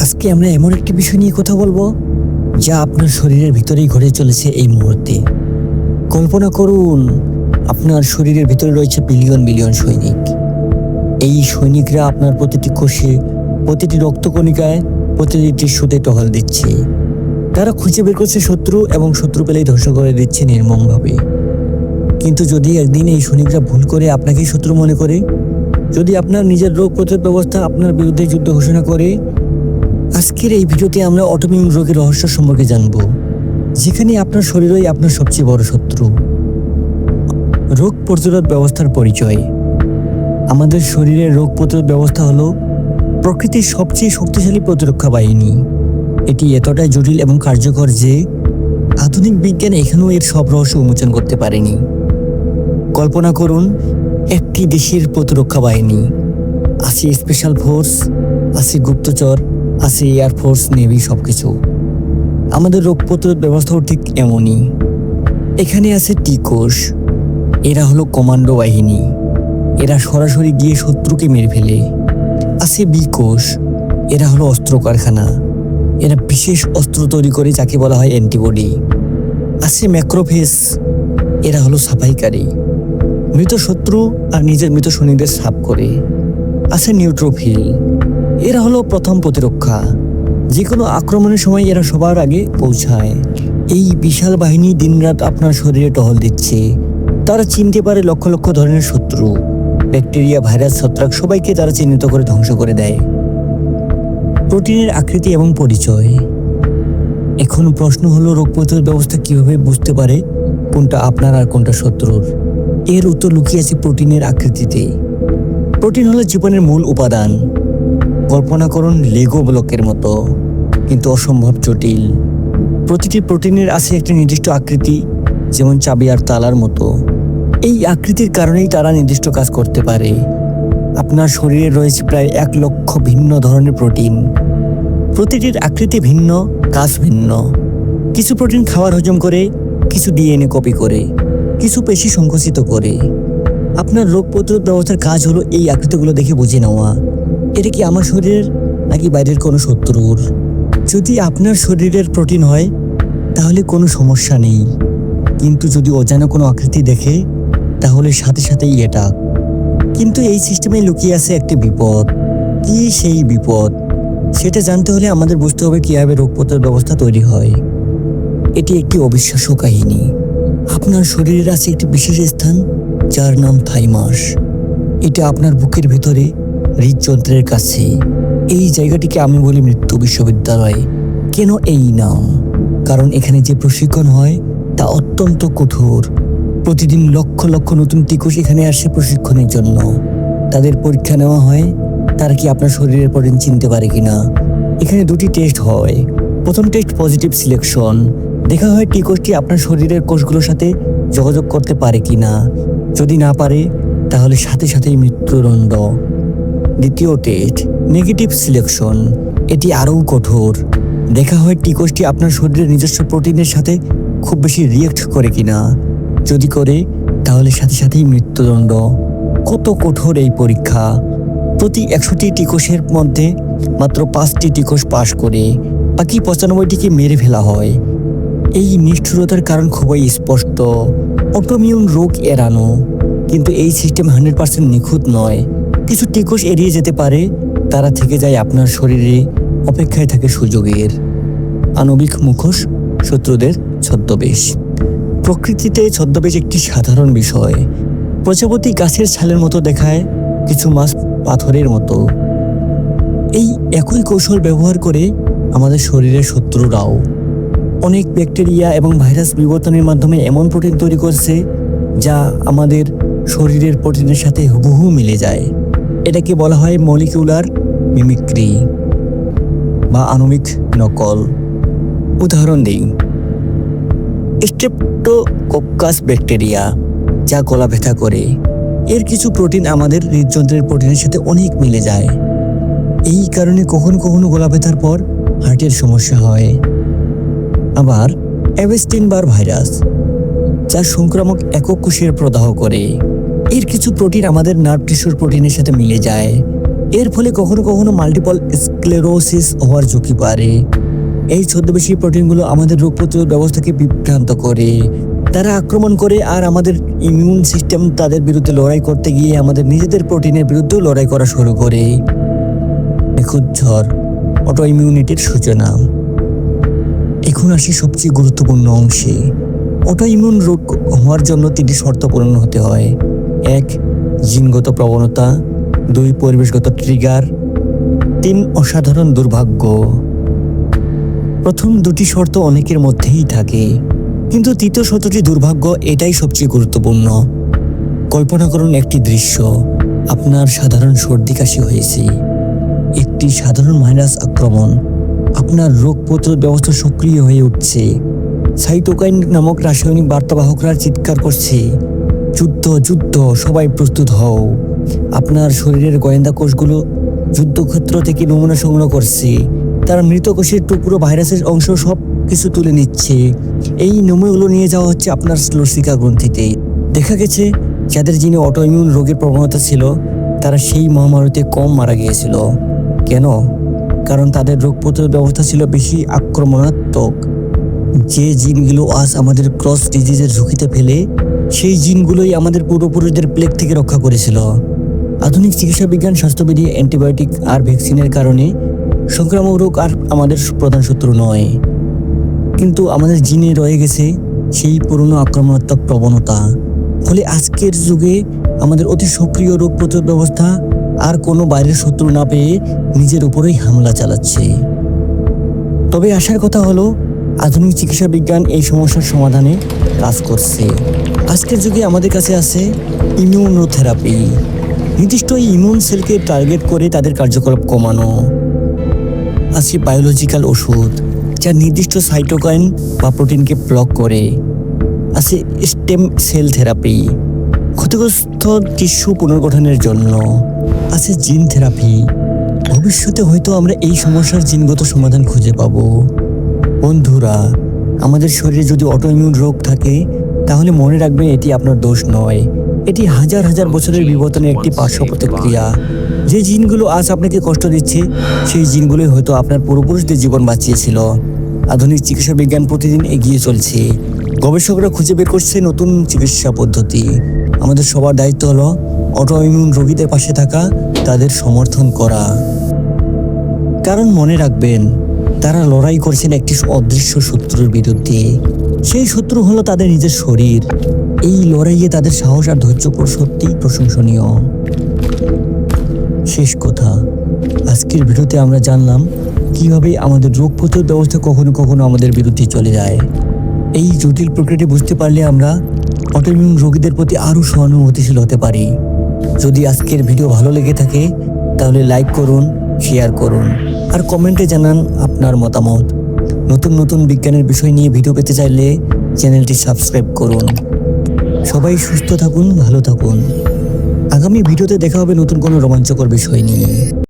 আজকে আমরা এমন একটি বিষয় নিয়ে কথা বলব, যা আপনার শরীরের ভিতরেই ঘটে চলেছে এই মুহূর্তে। কল্পনা করুন, আপনার শরীরের ভিতরে রয়েছে বিলিয়ন বিলিয়ন সৈনিক। এই সৈনিকরা আপনার প্রতিটি কোষে, প্রতিটি রক্তকণিকায়, প্রতিটি টিস্যুতে টহল দিচ্ছে। তারা খুঁজে বের করছে শত্রু এবং শত্রু পেলেই ধ্বংস করে দিচ্ছে নির্মমভাবে। কিন্তু যদি একদিন এই সৈনিকরা ভুল করে আপনাকেই শত্রু মনে করে, যদি আপনার নিজের রোগ প্রতিরোধ ব্যবস্থা আপনার বিরুদ্ধে যুদ্ধ ঘোষণা করে আজকের এই ভিডিওতে আমরা অটোমিউন রোগের রহস্য সম্পর্কে জানব, যেখানে আপনার শরীরই আপনার সবচেয়ে বড় শত্রু। রোগ প্রতিরোধ ব্যবস্থার পরিচয়। আমাদের শরীরের রোগ প্রতিরোধ ব্যবস্থা হলো প্রকৃতির সবচেয়ে শক্তিশালী প্রতিরক্ষা বাহিনী। এটি এতটাই জটিল এবং কার্যকর যে আধুনিক বিজ্ঞান এখানেও এর সব রহস্য উন্মোচন করতে পারেনি। কল্পনা করুন, একটি দেশের প্রতিরক্ষা বাহিনী আছে স্পেশাল ফোর্স আছে গুপ্তচর আছে এয়ারফোর্স নেভি সব কিছু আমাদের রোগ প্রতিরোধ ব্যবস্থাও ঠিক এমনই। এখানে আছে টিকোষ। এরা হলো কমান্ডো বাহিনী। এরা সরাসরি গিয়ে শত্রুকে মেরে ফেলে। আছে বিকোষ। এরা হলো অস্ত্র কারখানা এরা বিশেষ অস্ত্র তৈরি করে যাকে বলা হয় অ্যান্টিবডি। আছে ম্যাক্রোফেস। এরা হলো সাফাইকারী। মৃত শত্রু আর নিজের মৃত সৈনিকদের সাফ করে। আছে নিউট্রোফিল এরা হলো প্রথম প্রতিরক্ষা। যে কোনো আক্রমণের সময় এরা সবার আগে পৌঁছায়। এই বিশাল বাহিনী দিনরাত আপনার শরীরে টহল দিচ্ছে। তারা চিনতে পারে লক্ষ লক্ষ ধরনের শত্রু। ব্যাকটেরিয়া, ভাইরাস, ছত্রাক সবাইকে তারা চিহ্নিত করে ধ্বংস করে দেয়। প্রোটিনের আকৃতি এবং পরিচয়। এখন প্রশ্ন হলো, রোগ প্রতিরোধ ব্যবস্থা কীভাবে বুঝতে পারে কোনটা আপনার আর কোনটা শত্রুর? এর উত্তর লুকিয়ে আছে প্রোটিনের আকৃতিতে। প্রোটিন হলো জীবনের মূল উপাদান। কল্পনা করুন লেগো ব্লকের মতো, কিন্তু অসম্ভব জটিল। প্রতিটি প্রোটিনের আছে একটি নির্দিষ্ট আকৃতি, যেমন চাবি আর তালার মতো। এই আকৃতির কারণেই তারা নির্দিষ্ট কাজ করতে পারে। আপনার শরীরে রয়েছে প্রায় এক লক্ষ ভিন্ন ধরনের প্রোটিন। প্রতিটির আকৃতি ভিন্ন, কাজ ভিন্ন। কিছু প্রোটিন খাবার হজম করে, কিছু ডিএনএ কপি করে, কিছু পেশি সংকুচিত করে। আপনার রোগ প্রতিরোধ ব্যবস্থার কাজ হলো এই আকৃতিগুলো দেখে বুঝে নেওয়া। এটা কি আমার শরীরের নাকি বাইরের কোনো শত্রুর? যদি আপনার শরীরের প্রোটিন হয়, তাহলে কোনো সমস্যা নেই। কিন্তু যদি অজানা কোনো আকৃতি দেখে, তাহলে সাথে সাথেই এটা। কিন্তু এই সিস্টেমে লুকিয়ে আছে একটি বিপদ। কি সেই বিপদ? সেটা জানতে হলে আমাদের বুঝতে হবে কীভাবে রোগ প্রতিরোধ ব্যবস্থা তৈরি হয়। এটি একটি অবিশ্বাস্য কাহিনী। আপনার শরীরের আছে একটি বিশেষ স্থান যার নাম থাইমাস এটা আপনার বুকের ভেতরে হৃদযন্ত্রের কাছে। এই জায়গাটিকে আমি বলি মৃত্যু বিশ্ববিদ্যালয়। কেন এই নাম? কারণ এখানে যে প্রশিক্ষণ হয়, তা অত্যন্ত কঠোর। প্রতিদিন লক্ষ লক্ষ নতুন টিকস এখানে আসে প্রশিক্ষণের জন্য। তাদের পরীক্ষা নেওয়া হয়, তারা কি আপনার শরীরের প্রোটিন চিনতে পারে কিনা? এখানে দুটি টেস্ট হয়। প্রথম টেস্ট পজিটিভ সিলেকশন। দেখা হয় টিকসটি আপনার শরীরের কোষগুলোর সাথে যোগাযোগ করতে পারে কিনা। যদি না পারে, তাহলে সাথে সাথেই মৃত্যুদণ্ড। দ্বিতীয় টেস্ট নেগেটিভ সিলেকশন এটি আরও কঠোর। দেখা হয় টিকসটি আপনার শরীরের নিজস্ব প্রোটিনের সাথে খুব বেশি রিয়েক্ট করে কিনা। যদি করে, তাহলে সাথে সাথেই মৃত্যুদণ্ড। কত কঠোর এই পরীক্ষা। প্রতি একশোটি টিকসের মধ্যে মাত্র পাঁচটি টিকস পাশ করে, বাকি পঁচানব্বইটিকে মেরে ফেলা হয়। এই নিষ্ঠুরতার কারণ খুবই স্পষ্ট। অটোমিউন রোগ এড়ানো। কিন্তু এই সিস্টেম হান্ড্রেড পার্সেন্ট নিখুঁত নয়। কিছু টিকস এড়িয়ে যেতে পারে, তারা থেকে যায় আপনার শরীরে অপেক্ষায় থাকে সুযোগের। আণবিক মুখোশ, শত্রুদের ছদ্মবেশ। প্রকৃতিতে ছদ্মবেশ একটি সাধারণ বিষয়। প্রজাপতি গাছের ছালের মতো দেখায়, কিছু মাছ পাথরের মতো। এই একই কৌশল ব্যবহার করে আমাদের শরীরের শত্রুরাও। অনেক ব্যাকটেরিয়া এবং ভাইরাস বিবর্তনের মাধ্যমে এমন প্রোটিন তৈরি করছে যা আমাদের শরীরের প্রোটিনের সাথে হুবহু মিলে যায়। এটাকে বলা হয় মলিকিউলার মিমিক্রি বা আণবিক নকল। উদাহরণ দিই। স্ট্রেপ্টোকোকাস ব্যাকটেরিয়া, যা গলা ব্যথা করে। এর কিছু প্রোটিন আমাদের হৃদযন্ত্রের প্রোটিনের সাথে অনেক মিলে যায়। এই কারণে কখনো কখনো গলা ব্যথার পর হার্টের সমস্যা হয়। আবার অ্যাবেস্টিনবার ভাইরাস, যা সংক্রামক একক কোষের প্রদাহ করে। এর কিছু প্রোটিন আমাদের নার্ভ টিস্যুর প্রোটিনের সাথে মিলে যায়। এর ফলে কখনো কখনো মাল্টিপল স্ক্লেরোসিস হওয়ার ঝুঁকি বাড়ে। এই ছদ্মবেশী প্রোটিনগুলো আমাদের রোগ প্রতিরোধ ব্যবস্থাকে বিভ্রান্ত করে। তারা আক্রমণ করে আর আমাদের ইমিউন সিস্টেম তাদের বিরুদ্ধে লড়াই করতে গিয়ে আমাদের নিজেদের প্রোটিনের বিরুদ্ধেও লড়াই করা শুরু করে। নিখুঁত ঝড় অটো ইমিউনিটির সূচনা। এখন আসি সবচেয়ে গুরুত্বপূর্ণ অংশে। অটো ইমিউন রোগ হওয়ার জন্য তিনটি শর্ত পূরণ হতে হয়। এক, জিনগত প্রবণতা। দুই, পরিবেশগত ট্রিগার তিন, অসাধারণ দুর্ভাগ্য। প্রথম দুটি শর্ত অনেকের মধ্যেই থাকে। কিন্তু তৃতীয় শর্তটি দুর্ভাগ্য, এটাই সবচেয়ে গুরুত্বপূর্ণ। কল্পনা করুন একটি দৃশ্য। আপনার সাধারণ সর্দি কাশি হয়েছে। একটি সাধারণ ভাইরাস আক্রমণ। আপনার রোগ প্রতিরোধ ব্যবস্থা সক্রিয় হয়ে উঠছে। সাইটোকাইন নামক রাসায়নিক বার্তাবাহকরা চিৎকার করছে, যুদ্ধ যুদ্ধ, সবাই প্রস্তুত হও। আপনার শরীরের গোয়েন্দা কোষগুলো যুদ্ধক্ষেত্র থেকে নমুনা সংগ্রহ করছে। তারা মৃত কোষের টুকরো ভাইরাসের অংশ সব কিছু তুলে নিচ্ছে। এই নমুনাগুলো নিয়ে যাওয়া হচ্ছে আপনার লসিকা গ্রন্থিতে। দেখা গেছে, যাদের যিনি অটোইমিউন রোগের প্রবণতা ছিল, তারা সেই মহামারীতে কম মারা গিয়েছিল। কেন? কারণ তাদের রোগ প্রতিরোধ ব্যবস্থা ছিল বেশি আক্রমণাত্মক। যে জিনগুলো আজ আমাদের ক্রস ডিজিজের ঝুঁকিতে ফেলে, সেই জিনগুলোই আমাদের পূর্বপুরুষদের প্লেগ থেকে রক্ষা করেছিল। আধুনিক চিকিৎসা বিজ্ঞান, স্বাস্থ্যবিধি অ্যান্টিবায়োটিক আর ভ্যাকসিনের কারণে সংক্রামক রোগ আর আমাদের প্রধান শত্রু নয়। কিন্তু আমাদের জিনে রয়ে গেছে সেই পুরনো আক্রমণাত্মক প্রবণতা। ফলে আজকের যুগে আমাদের অতি সক্রিয় রোগ প্রতিরোধ ব্যবস্থা আর কোনো বাইরের শত্রু না পেয়ে নিজের উপরেই হামলা চালাচ্ছে। তবে আসার কথা হলো, আধুনিক চিকিৎসা বিজ্ঞান এই সমস্যার সমাধানে কাজ করছে। আজকের যুগে আমাদের কাছে আছে ইমিউনোথেরাপি। নির্দিষ্ট ইমিউন সেলকে টার্গেট করে তাদের কার্যকলাপ কমানো। আছে বায়োলজিক্যাল ওষুধ, যা নির্দিষ্ট সাইটোকাইন বা প্রোটিনকে ব্লক করে। আছে স্টেম সেল থেরাপি। ক্ষতিগ্রস্ত টিস্যু পুনর্গঠনের জন্য আছে জিন থেরাপি। ভবিষ্যতে হয়তো আমরা এই সমস্যার জিনগত সমাধান খুঁজে পাব। বন্ধুরা, আমাদের শরীরে যদি অটোইমিউন রোগ থাকে, তাহলে মনে রাখবেন এটি আপনার দোষ নয়। এটি হাজার হাজার বছরের বিবর্তনের একটি পার্শ্ব প্রতিক্রিয়া। যে জিনগুলো আজ আপনাকে কষ্ট দিচ্ছে, সেই জিনগুলোই হয়তো আপনার পূর্বপুরুষদের জীবন বাঁচিয়েছিল। আধুনিক চিকিৎসা বিজ্ঞান প্রতিদিন এগিয়ে চলছে। গবেষকরা খুঁজে বের করছে নতুন চিকিৎসা পদ্ধতি। আমাদের সবার দায়িত্ব হলো অটো ইমিউন রোগীদের পাশে থাকা, তাদের সমর্থন করা। কারণ মনে রাখবেন, তারা লড়াই করছেন একটি অদৃশ্য শত্রুর বিরুদ্ধে। সেই শত্রু হলো তাদের নিজের শরীর। এই লড়াইয়ে তাদের সাহস আর ধৈর্য সত্যিই প্রশংসনীয়। শেষ কথা, আজকের ভিডিওতে আমরা জানলাম, কীভাবে আমাদের রোগ প্রতিরোধ ব্যবস্থা কখনো কখনো আমাদের বিরুদ্ধে চলে যায়। এই জটিল প্রক্রিয়াটি বুঝতে পারলে আমরা অটোইমিউন রোগীদের প্রতি আরও সহানুভূতিশীল হতে পারি। যদি আজকের ভিডিও ভালো লেগে থাকে, তাহলে লাইক করুন, শেয়ার করুন, আর কমেন্টে জানান আপনার মতামত। নতুন নতুন বিজ্ঞানের বিষয় নিয়ে ভিডিও পেতে চাইলে চ্যানেলটি সাবস্ক্রাইব করুন। সবাই সুস্থ থাকুন, ভালো থাকুন। আগামী ভিডিওতে দেখা হবে নতুন কোনো রোমাঞ্চকর বিষয় নিয়ে।